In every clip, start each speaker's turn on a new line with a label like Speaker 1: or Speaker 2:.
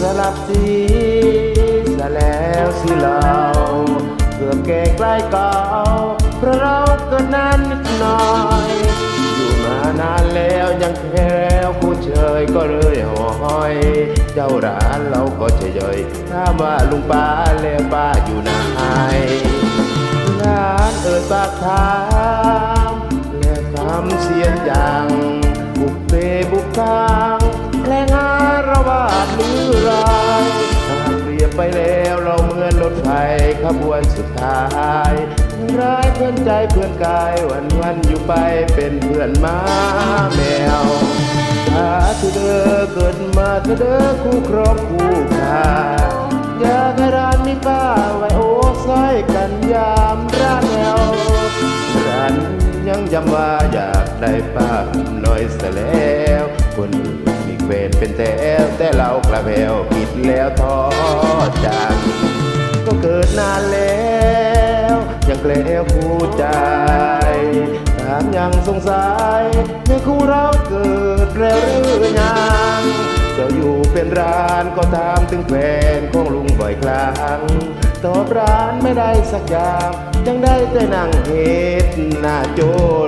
Speaker 1: สลับสีะแล้วสิเราเพื่อแก่ใกล้เก่าเพราะเราก็นั้นน้อย อยู่มานานแล้วยังแค่แล้วคู่เชยก็เลยห่อห้อย เจ้าร้านเราก็เฉยยถ้าว่าลุงป้าแล้วป้าอยู่ไหนร้านเอิดปากทา มือนรขบวนสุดท้ายร้ายเพื่อนใจเพื่อนกายวันวันอยู่ไปเป็นเพื่อนหมาแมวถ้าเธอเด้อเกิดมาเธอเด้อคู่ครองคู่ขาอยากให้ร้านมีป้าไว้โอ้ซอยกันยามร้านแนวร้านยังย้ำว่าอยากได้ป้าหน่อยเสแล้วคนอื่นมีเวรเป็นแต่แอวแต่เรากระเพวผิดแล้วท้อจัง ก็เกิดนานแล้วยังเกล้วคู่ใจถามยังสงสัยในคู่เราเกิดแล้วหรือยังเจ้าอยู่เป็นร้านก็ตามถึงแฟนของลุงบ่อยครั้งตอบร้านไม่ได้สักอย่างยังได้แต่นั่งเฮ็ดหน้าโจร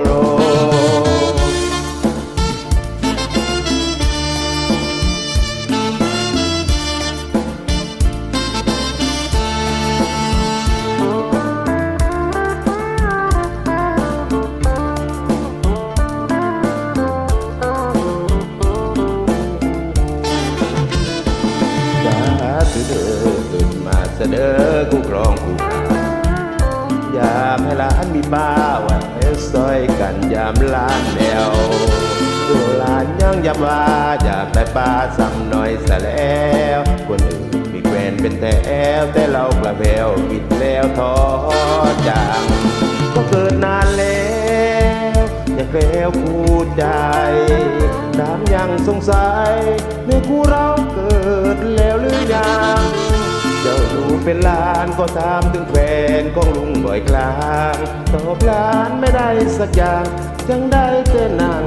Speaker 1: สดอคู่ครองคู่ยากให้หลานมีป้าไว้ซอยกันยามหลานแนวตัวหลานยังย้ำว่าอยากได้ป้าซ้ำหน่อยซะแล้ว คนอื่นมีแฟนเป็นแต่แอวแต่เรากระเพวผิดแล้วท้อจังก็เกิดนานแล้วอย่าแล้วคู่ใจถามยังสงสัยในคู่เราเกิดแล้วหรือยัง เป็นหลานก็ตามถึงแฟนของลุงบ่อยกลาง ตอบหลานไม่ได้สักอย่าง จังได้แต่นั่ง